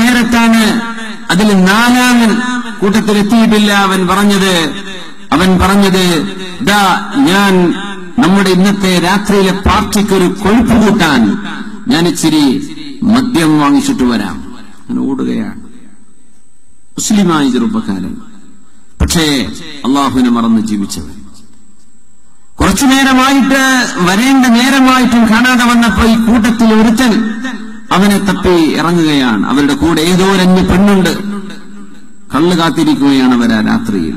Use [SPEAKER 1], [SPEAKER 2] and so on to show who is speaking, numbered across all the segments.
[SPEAKER 1] നേരത്താണ് അതിൽ നാലാമൻ കൂട്ടത്തിൽ എത്തിയിട്ടില്ല അവൻ പറഞ്ഞത്. അവൻ പറഞ്ഞത് ദാ ഞാൻ നമ്മുടെ ഇന്നത്തെ രാത്രിയിലെ പാർട്ടിക്ക് ഒരു കൊഴുപ്പ് കൂട്ടാൻ ഞാൻ ഇച്ചിരി മദ്യം വാങ്ങിച്ചിട്ട് വരാം. അങ്ങനെ ഓടുകയാണ്. മുസ്ലിമായ ചെറുപ്പക്കാരൻ. പക്ഷേ അള്ളാഹുവിനെ മറന്ന് ജീവിച്ചവൻ. കുറച്ചു നേരമായിട്ട് വരേണ്ട നേരമായിട്ടും കാണാതെ വന്നപ്പോ ഈ കൂട്ടത്തിൽ ഒരുത്തൻ അവനെ തപ്പി ഇറങ്ങുകയാണ്. അവരുടെ കൂടെ ഏതോ അന്യ പെണ്ണുണ്ട്. കള്ള് കാത്തിരിക്കുകയാണ് അവരാ രാത്രിയിൽ.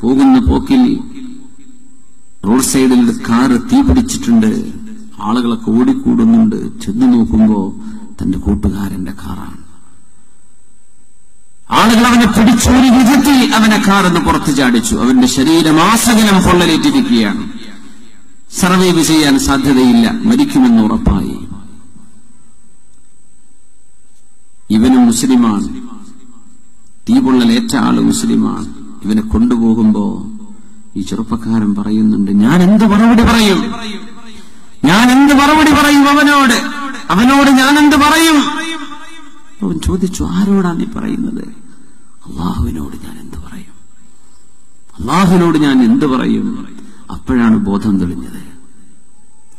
[SPEAKER 1] പോകുന്ന പോക്കിൽ റോഡ് സൈഡിൽ കാറ് തീ പിടിച്ചിട്ടുണ്ട്. ആളുകളൊക്കെ ഓടിക്കൂടുന്നുണ്ട്. ചെന്ന് നോക്കുമ്പോ തന്റെ കൂട്ടുകാരന്റെ കാറാണ്. ആളുകൾ അവനെ പിടിച്ചൊരു വിധത്തിൽ അവനെ കാറെന്ന് പുറത്തു ചാടിച്ചു. അവന്റെ ശരീരം ആസകലം പൊള്ളലേറ്റിരിക്കുകയാണ്. സർവൈവ് ചെയ്യാൻ സാധ്യതയില്ല. മരിക്കുമെന്ന് ഉറപ്പായി. ഇവനും മുസ്ലിമാണ്. തീ പൊള്ളലേറ്റ ആൾ മുസ്ലിമാണ്. ഇവനെ കൊണ്ടുപോകുമ്പോ ഈ ചെറുപ്പക്കാരൻ പറയുന്നുണ്ട് ഞാൻ എന്ത് മറുപടി പറയും? ഞാൻ എന്ത് മറുപടി പറയും അവനോട്? അവനോട് ഞാൻ എന്ത് പറയും? അവൻ ചോദിച്ചു ആരോടാണ് നീ പറയുന്നത്? അള്ളാഹുവിനോട് ഞാൻ എന്ത് പറയും? അള്ളാഹുവിനോട് ഞാൻ എന്ത് പറയും? അപ്പോഴാണ് ബോധം തെളിഞ്ഞത്.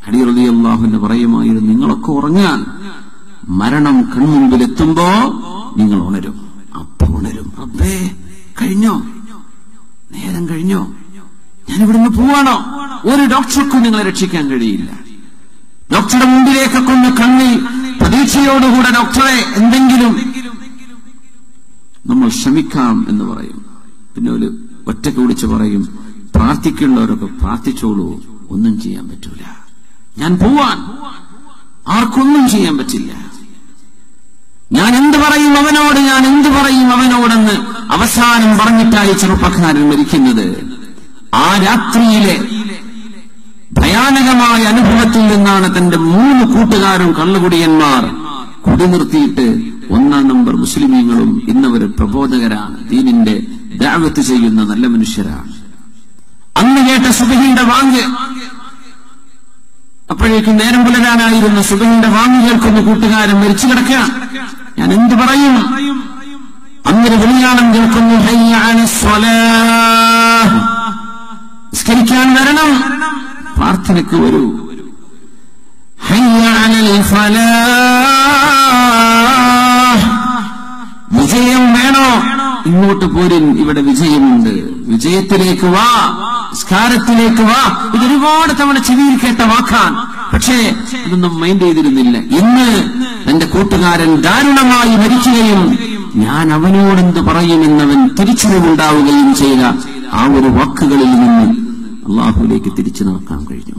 [SPEAKER 1] അടിയറതി അള്ളാഹുവിന്റെ പറയുമായിരുന്നു നിങ്ങളൊക്കെ ഉറങ്ങാൻ. മരണം കൺമുമ്പിൽ നിങ്ങൾ ഉണരും. അപ്പൊ ഉണരും. അപ്പേ കഴിഞ്ഞോ? നേരം കഴിഞ്ഞോ? ഞാൻ ഇവിടുന്ന് പോവാണോ? ഒരു ഡോക്ടർക്കും നിങ്ങളെ രക്ഷിക്കാൻ കഴിയില്ല. ഡോക്ടറുടെ മുമ്പിലേക്ക് കൊണ്ട് കണ്ണി പ്രതീക്ഷയോടുകൂടെ ഡോക്ടറെ എന്തെങ്കിലും? നമ്മൾ ശ്രമിക്കാം എന്ന് പറയും. പിന്നെ ഒരു ഒറ്റയ്ക്ക് വിളിച്ച് പറയും പ്രാർത്ഥിക്കേണ്ടവരൊക്കെ പ്രാർത്ഥിച്ചോളൂ ഒന്നും ചെയ്യാൻ പറ്റൂല. ഞാൻ പോവാൻ. ആർക്കൊന്നും ചെയ്യാൻ പറ്റില്ല. ഞാൻ എന്ത് പറയും അവനോട്? ഞാൻ എന്ത് പറയും അവനോടെന്ന് അവസാനം പറഞ്ഞിട്ടായി ചെറുപ്പക്കാരൻ മരിക്കുന്നത്. ആ രാത്രിയിലെ ഭയാനകമായ അനുഭവത്തിൽ നിന്നാണ് തന്റെ മൂന്ന് കൂട്ടുകാരും കള്ളുകുടിയന്മാർ കുടി നിർത്തിയിട്ട് ഒന്നാം നമ്പർ മുസ്ലിമീങ്ങളും ഇന്നവർ പ്രബോധകരാണ്. ദീനിന്റെ ദാവത്ത് ചെയ്യുന്ന നല്ല മനുഷ്യരാണ്. അന്ന് കേട്ട സുബഹിന്റെ വാങ്ക് അപ്പോഴേക്കും നേരം പുലരാനായിരുന്ന സുബഹിന്റെ വാങ്ങി കേൾക്കുന്ന കൂട്ടുകാരൻ മരിച്ചു കിടക്കുക ഞാൻ എന്ത് പറയും? അങ്ങനെ വിളിയാണം കേൾക്കുന്നു. നിസ്കരിക്കാൻ വരണം. പ്രാർത്ഥനയ്ക്ക് വരൂ. വിജയം വേണോ? ഇങ്ങോട്ട് പോരിൻ ഇവിടെ വിജയമുണ്ട്. വിജയത്തിലേക്ക് വാ. സ്കാരത്തിലേക്ക് വാ. ഇത് ഒരുപാട് തവണ ചെവിയിൽ കേട്ട വാക്കാൻ പക്ഷേ ഇതൊന്നും മൈൻഡ് ചെയ്തിരുന്നില്ല. ഇന്ന് കൂട്ടുകാരൻ ദാരുണമായി മരിക്കുകയും ഞാൻ അവനോടെന്ത് പറയുമെന്നവൻ തിരിച്ചറിവുണ്ടാവുകയും ചെയ്ത ആ ഒരു വാക്കുകളിൽ നിന്ന് അള്ളാഹുലേക്ക് തിരിച്ചു നോക്കാൻ കഴിഞ്ഞു.